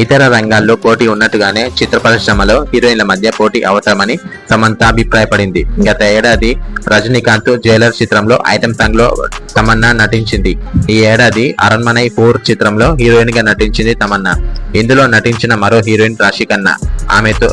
ఇతర రంగాల్లో పోటీ ఉన్నట్టుగానే చిత్ర పరిశ్రమలో హీరోయిన్ల మధ్య పోటీ అవసరమని సమంత అభిప్రాయపడింది. గత ఏడాది రజనీకాంత్ జైలర్ చిత్రంలో ఐటమ్ సాంగ్లో తమన్నా నటించింది. ఈ ఏడాది అరణ్మనై ఫోర్ చిత్రంలో హీరోయిన్గా నటించింది తమన్నా. ఇందులో నటించిన మరో హీరోయిన్ రాశి కన్నా ఆమెతో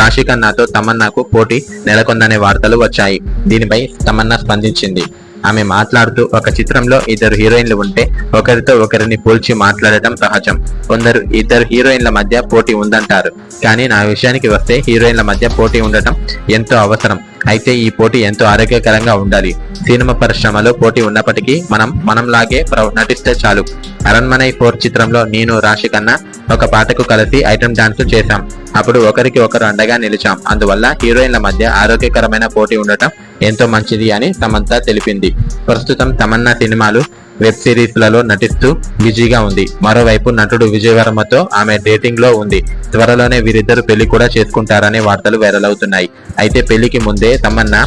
రాశి కన్నాతో తమన్నాకు పోటీ నెలకొందనే వార్తలు వచ్చాయి. దీనిపై తమన్నా స్పందించింది. ఆమె మాట్లాడుతూ ఒక చిత్రంలో ఇద్దరు హీరోయిన్లు ఉంటే ఒకరితో ఒకరిని పోల్చి మాట్లాడటం సహజం. కొందరు ఇద్దరు హీరోయిన్ల మధ్య పోటీ ఉందంటారు. కానీ నా విషయానికి వస్తే హీరోయిన్ల మధ్య పోటీ ఉండటం ఎంతో అవసరం. అయితే ఈ పోటీ ఎంతో ఆరోగ్యకరంగా ఉండాలి. సినిమా పరిశ్రమలో పోటీ ఉన్నప్పటికీ మనం మనంలాగే నటిస్తే చాలు. అరణ్మనై ఫోర్ చిత్రంలో నేను రాశి కన్నా ఒక పాటకు కలిసి ఐటమ్ డాన్స్ చేశాం. అప్పుడు ఒకరికి ఒకరు అండగా నిలిచాం. అందువల్ల హీరోయిన్ల మధ్య ఆరోగ్యకరమైన పోటీ ఉండటం ఎంతో మంచిది అని సమంత తెలిపింది. ప్రస్తుతం తమన్నా సినిమాలు వెబ్ సిరీస్లలో నటిస్తూ బిజీగా ఉంది. మరోవైపు నటుడు విజయవర్మతో ఆమె డేటింగ్లో ఉంది. త్వరలోనే వీరిద్దరు పెళ్ళి కూడా చేసుకుంటారనే వార్తలు వైరల్ అవుతున్నాయి. అయితే పెళ్ళికి ముందే తమన్నా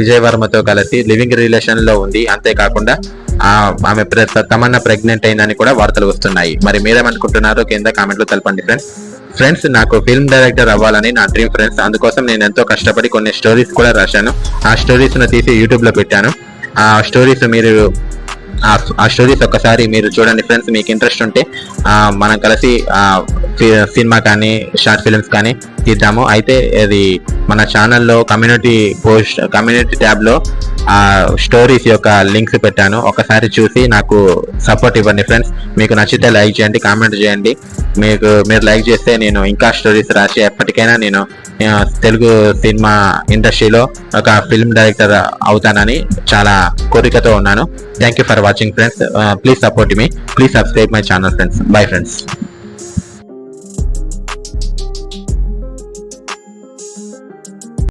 విజయవర్మతో కలిసి లివింగ్ రిలేషన్లో ఉంది. అంతేకాకుండా ఆమె ప్ర- తమన్నా ప్రెగ్నెంట్ అయిందని కూడా వార్తలు వస్తున్నాయి. మరి మీరేమనుకుంటున్నారో కింద కామెంట్లో తెలపండి ఫ్రెండ్స్ ఫ్రెండ్స్ నాకు ఫిల్మ్ డైరెక్టర్ అవ్వాలని నా డ్రీమ్ ఫ్రెండ్స్ అందుకోసం నేను ఎంతో కష్టపడి కొన్ని స్టోరీస్ కూడా రాశాను. ఆ స్టోరీస్ను తీసి యూట్యూబ్లో పెట్టాను. ఆ స్టోరీస్ మీరు ఆ- స్టోరీస్ ఒక్కసారి మీరు చూడండి ఫ్రెండ్స్ మీకు ఇంట్రెస్ట్ ఉంటే మనం కలిసి సి- సినిమా కానీ షార్ట్ ఫిల్మ్స్ కానీ తీద్దాము. అయితే అది మన ఛానల్లో కమ్యూనిటీ పోస్ట్ కమ్యూనిటీ ట్యాబ్లో ఆ స్టోరీస్ యొక్క లింక్స్ పెట్టాను. ఒకసారి చూసి నాకు సపోర్ట్ ఇవ్వండి ఫ్రెండ్స్ మీకు నచ్చితే లైక్ చేయండి కామెంట్ చేయండి. మీకు మీరు లైక్ చేస్తే నేను ఇంకా స్టోరీస్ రాసి ఎప్పటికైనా నేను తెలుగు సినిమా ఇండస్ట్రీలో ఒక ఫిల్మ్ డైరెక్టర్ అవుతానని చాలా కోరికతో ఉన్నాను. Thank you for watching friends please support me please subscribe my channel friends bye friends